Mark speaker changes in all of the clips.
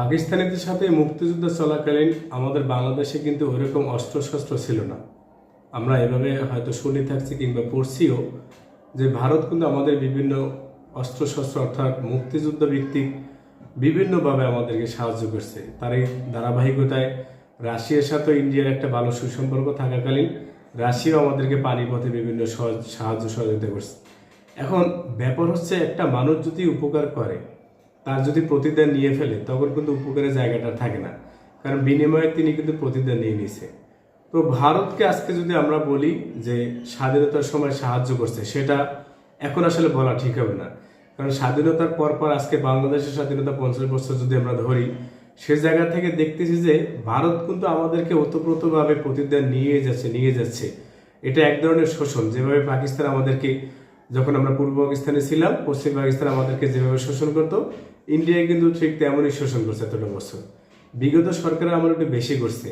Speaker 1: পাকিস্তানিদের সাথে মুক্তিযুদ্ধ চলাকালীন আমাদের বাংলাদেশে কিন্তু ওইরকম অস্ত্রশস্ত্র ছিল না। আমরা এভাবে হয়তো শুনে থাকছি কিংবা পড়ছিও যে ভারত কিন্তু আমাদের বিভিন্ন অস্ত্রশস্ত্র অর্থাৎ মুক্তিযুদ্ধ ভিত্তিক বিভিন্নভাবে আমাদেরকে সাহায্য করছে। তার এই ধারাবাহিকতায় রাশিয়ার সাথে ইন্ডিয়ার একটা ভালো সুসম্পর্ক থাকাকালীন রাশিয়াও আমাদেরকে পানিপথে বিভিন্ন সাহায্য সহযোগিতা করছে। এখন ব্যাপার হচ্ছে একটা মানুষ যদি উপকার করে তার যদি প্রতিদান নিয়ে ফেলে, তখন কিন্তু উপকারের জায়গাটা থাকে না। কারণ বিনিময়ে তিনি কিন্তু প্রতিদান নিয়ে নিছে। তো ভারতকে আজকে যদি আমরা বলি যে স্বাধীনতার সময় সাহায্য করছে, সেটা এখন আসলে বলা ঠিক হবে না। কারণ স্বাধীনতার পর পর আজকে বাংলাদেশের স্বাধীনতা পঞ্চাশ বছর যদি আমরা ধরি, সে জায়গা থেকে দেখতেছি যে ভারত কিন্তু আমাদেরকে ওতপ্রোতভাবে প্রতিদান নিয়ে যাচ্ছে নিয়ে যাচ্ছে। এটা এক ধরনের শোষণ। যেভাবে পাকিস্তান আমাদেরকে যখন আমরা পূর্ব পাকিস্তানে ছিলাম, পশ্চিম পাকিস্তান আমাদেরকে যেভাবে শোষণ করতো ইন্ডিয়ায় কিন্তু ঠিক তেমনই শোষণ করছে এতটা বছর। বিগত সরকারের আমার একটু বেশি করছে।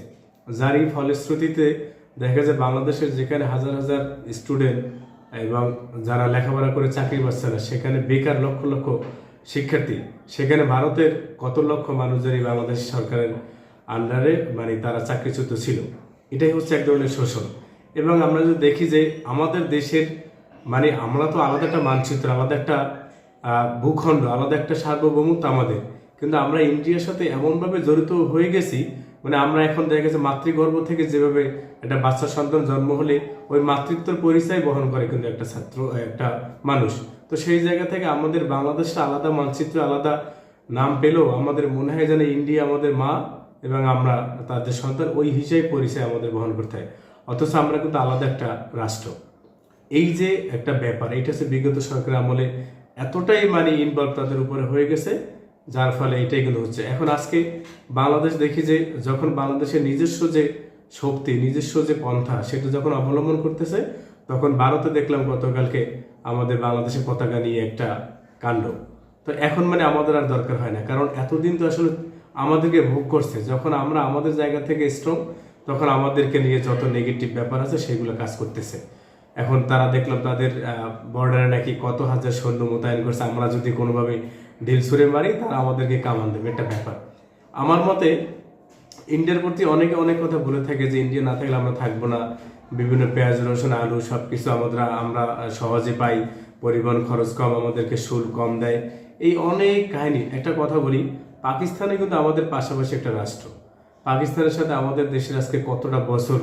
Speaker 1: যারই ফলশ্রুতিতে দেখা যায় বাংলাদেশের যেখানে হাজার হাজার স্টুডেন্ট এবং যারা লেখাপড়া করে চাকরি পাচ্ছে না, সেখানে বেকার লক্ষ লক্ষ শিক্ষার্থী। সেখানে ভারতের কত লক্ষ মানুষেরই বাংলাদেশ সরকারের আন্ডারে মানে তারা চাকরিচ্যুত ছিল। এটাই হচ্ছে এক ধরনের শোষণ। এবং আমরা যদি দেখি যে আমাদের দেশের মানে আমরা তো আলাদা একটা মানচিত্র, আলাদা একটা ভূখণ্ড, আলাদা একটা সার্বভৌমত্ব আমাদের। কিন্তু আমরা ইন্ডিয়ার সাথে এমনভাবে জড়িত হয়ে গেছি মানে আমরা এখন দেখা গেছে মাতৃগর্ভ থেকে যেভাবে একটা বাচ্চা সন্তান জন্ম হলে ওই মাতৃত্বের পরিচয় বহন করে কিন্তু একটা ছাত্র, একটা মানুষ। তো সেই জায়গা থেকে আমাদের বাংলাদেশটা আলাদা মানচিত্র, আলাদা নাম পেলেও আমাদের মনে হয় যেন ইন্ডিয়া আমাদের মা এবং আমরা তাদের সন্তান, ওই হিসেবে পরিচয় আমাদের বহন করতে হয়। অথচ আমরা কিন্তু আলাদা একটা রাষ্ট্র। এই যে একটা ব্যাপার, এটা হচ্ছে বিগত সরকার আমলে এতটাই মানে ইনভলভ তাদের উপরে হয়ে গেছে, যার ফলে এটাই কিন্তু হচ্ছে। এখন আজকে বাংলাদেশ দেখি যে, যখন বাংলাদেশের নিজস্ব যে শক্তি, নিজস্ব যে পন্থা, সেটা যখন অবলম্বন করতেছে, তখন ভারতে দেখলাম গতকালকে আমাদের বাংলাদেশের পতাকা নিয়ে একটা কাণ্ড। তো এখন মানে আমাদের আর দরকার হয় না, কারণ এতদিন তো আসলে আমাদেরকে ভোগ করছে। যখন আমরা আমাদের জায়গা থেকে স্ট্রং তখন আমাদেরকে নিয়ে যত নেগেটিভ ব্যাপার আছে, সেগুলো কাজ করতেছে। এখন তারা দেখলাম তাদের বর্ডারে নাকি কত হাজার সৈন্য মোতায়েন করছে, আমরা যদি কোনোভাবে ঢিল ছুঁড়ে মারি, তারা আমাদেরকে কামান দেবে। একটা ব্যাপার। আমার মতে ইন্ডিয়ার প্রতি অনেকে অনেক কথা বলে থাকে যে, ইন্ডিয়া না থাকলে আমরা থাকব না। বিভিন্ন পেঁয়াজ, রসুন, আলু সব কিছু আমরা আমরা সহজে পাই। পরিবহন খরচ কম, আমাদেরকে শুল্ক কম দেয়। এই অনেক কাহিনী। একটা কথা বলি, পাকিস্তানে কিন্তু আমাদের পাশাপাশি একটা রাষ্ট্র। পাকিস্তানের সাথে আমাদের দেশের আজকে কতটা বছর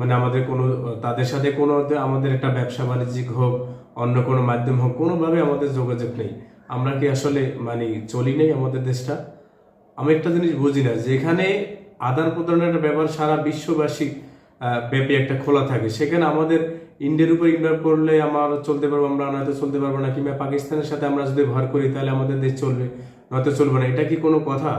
Speaker 1: মানে আমাদের কোনো, তাদের সাথে কোনো আমাদের একটা ব্যবসা বাণিজ্যিক হোক, অন্য কোনো মাধ্যম হোক, কোনোভাবে আমাদের যোগাযোগ নেই। আমরা কি আসলে মানে চলি নেই আমাদের দেশটা? আমি একটা জিনিস বুঝি না, যেখানে আদান প্রদানের একটা ব্যাপার সারা বিশ্ববাসী ব্যাপী একটা খোলা থাকে, সেখানে আমাদের ইন্ডিয়ার উপর ইনভলভ করলে আমার চলতে পারব, আমরা নয়তো চলতে পারব না, কিংবা পাকিস্তানের সাথে আমরা যদি ভর করি, তাহলে আমাদের দেশ চলবে, নয়তো চলবে না। এটা কি কোনো কথা?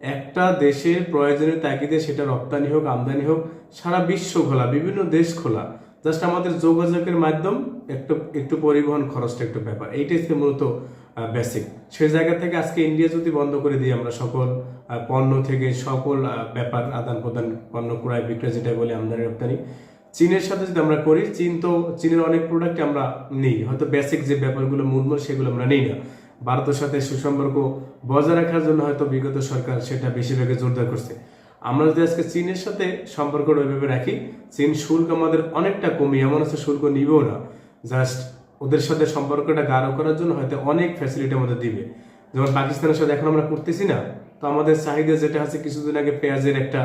Speaker 1: একটা দেশের প্রয়োজনের তাগিদে সেটা রপ্তানি হোক, আমদানি হোক, সারা বিশ্ব খোলা, বিভিন্ন দেশ খোলা। জাস্ট আমাদের যোগাযোগের মাধ্যম একটু একটু পরিবহন খরচটা একটু ব্যাপার। এইটাই হচ্ছে মূলত বেসিক সেই জায়গা থেকে আজকে ইন্ডিয়া যদি বন্ধ করে দিই আমরা সকল পণ্য থেকে সকল ব্যাপার আদান প্রদান পণ্য, ক্রয় বিক্রয় যেটা বলি আমদানি, রপ্তানি। চীনের সাথে যদি আমরা করি, চীন তো, চীনের অনেক প্রোডাক্ট আমরা নিই। হয়তো বেসিক যে ব্যাপারগুলো মূলমূল সেগুলো আমরা নিই না। ভারতের সাথে সুসম্পর্ক বজায় রাখার জন্য হয়তো বিগত সরকার সেটা বেশিরভাগে জোরদার করছে। আমরা যদি আজকে চীনের সাথে সম্পর্কটা ওইভাবে রাখি, চীন শুল্ক আমাদের অনেকটা কমিয়ে, এমন আছে শুল্ক নিবেও না। জাস্ট ওদের সাথে সম্পর্কটা গাঢ় করার জন্য হয়তো অনেক ফ্যাসিলিটি আমাদের দিবে। যেমন পাকিস্তানের সাথে এখন আমরা করতেছি না, তো আমাদের চাহিদা যেটা আছে, কিছুদিন আগে পেঁয়াজের একটা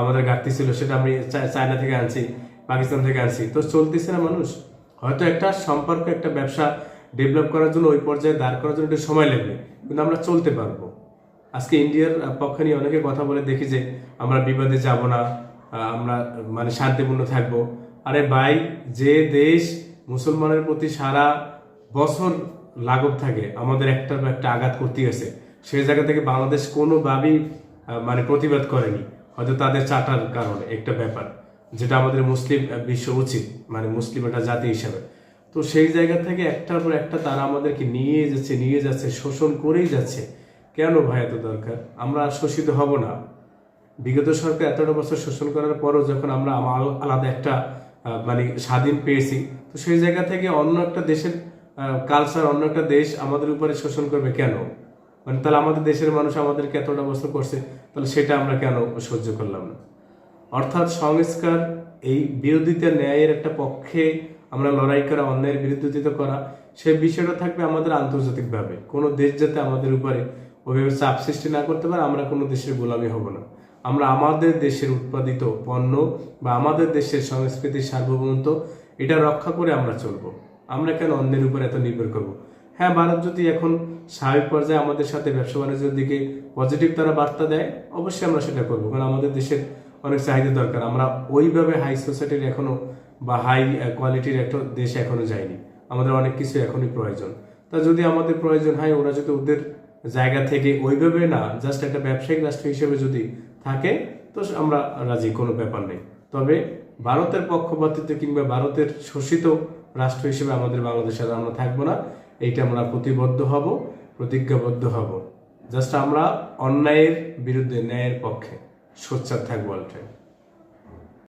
Speaker 1: আমাদের ঘাটতি ছিল, সেটা আমি চায়না থেকে আনছি, পাকিস্তান থেকে আনছি। তো চলতেছে না মানুষ। হয়তো একটা সম্পর্ক, একটা ব্যবসা ডেভেলপ করার জন্য, ওই পর্যায়ে দাঁড় করার জন্য একটু সময় লাগবে। কিন্তু আমরা চলতে পারব। আজকে ইন্ডিয়ার পক্ষে নিয়ে অনেকে কথা বলে দেখি যে, আমরা বিবাদে যাব না আমরা মানে শান্তিপূর্ণ থাকব। আরে ভাই, যে দেশ মুসলমানের প্রতি সারা বছর লাগব থাকে, আমাদের একটা একটা আঘাত করতে গেছে সেই জায়গা থেকে বাংলাদেশ কোনোভাবেই মানে প্রতিবাদ করেনি। হয়তো তাদের চাটার কারণে একটা ব্যাপার, যেটা আমাদের মুসলিম বিশ্ব উচিত মানে মুসলিম একটা জাতি হিসাবে। তো সেই জায়গা থেকে একটার পর একটা তারা আমাদেরকে নিয়ে যাচ্ছে নিয়ে যাচ্ছে, শোষণ করেই যাচ্ছে। কেন ভাই এত দরকার? আমরা শোষিত হব না। বিগত সরকার এতটা বছর শোষণ করার পরও যখন আমরা আলাদা একটা মানে স্বাধীন পেয়েছি, তো সেই জায়গা থেকে অন্য একটা দেশের কালচার অন্য একটা দেশ আমাদের উপরে শোষণ করবে কেন? মানে তাহলে আমাদের দেশের মানুষ আমাদেরকে এতটা বছর করছে, তাহলে সেটা আমরা কেন সহ্য করলাম না? অর্থাৎ সংস্কার এই বিরোধিতা ন্যায়ের একটা পক্ষে আমরা লড়াই করা, অন্যায়ের বিরোধিতা করা, সেই বিষয়টা থাকবে আমাদের আন্তর্জাতিকভাবে। কোনো দেশ যাতে আমাদের উপরে ওইভাবে চাপ সৃষ্টি না করতে পারে, আমরা কোনো দেশের গোলামি হব না। আমরা আমাদের দেশের উৎপাদিত পণ্য বা আমাদের দেশের সংস্কৃতির সার্বভৌমত্ব, এটা রক্ষা করে আমরা চলবো। আমরা কেন অন্যের উপর এত নির্ভর করব? হ্যাঁ ভারত যদি এখন স্বাভাবিক পর্যায়ে আমাদের সাথে ব্যবসা বাণিজ্যের দিকে পজিটিভ তারা বার্তা দেয়, অবশ্যই আমরা সেটা করব। কারণ আমাদের দেশের অনেক চাহিদা দরকার। আমরা ওইভাবে হাই সোসাইটির এখনও বা হাই কোয়ালিটির একটা দেশ এখনও যায়নি। আমাদের অনেক কিছু এখনই প্রয়োজন। তা যদি আমাদের প্রয়োজন হয়, ওরা যদি ওদের জায়গা থেকে ওইভাবে না জাস্ট একটা ব্যবসায়িক রাষ্ট্র হিসেবে যদি থাকে, তো আমরা রাজি, কোনো ব্যাপার নেই। তবে ভারতের পক্ষপাতিত্ব কিংবা ভারতের শোষিত রাষ্ট্র হিসেবে আমাদের বাংলাদেশের আমরা থাকব না, এইটা আমরা প্রতিবদ্ধ হব, প্রতিজ্ঞাবদ্ধ হব। জাস্ট আমরা অন্যায়ের বিরুদ্ধে, ন্যায়ের পক্ষে সোচ্চার থাকব অল টাইম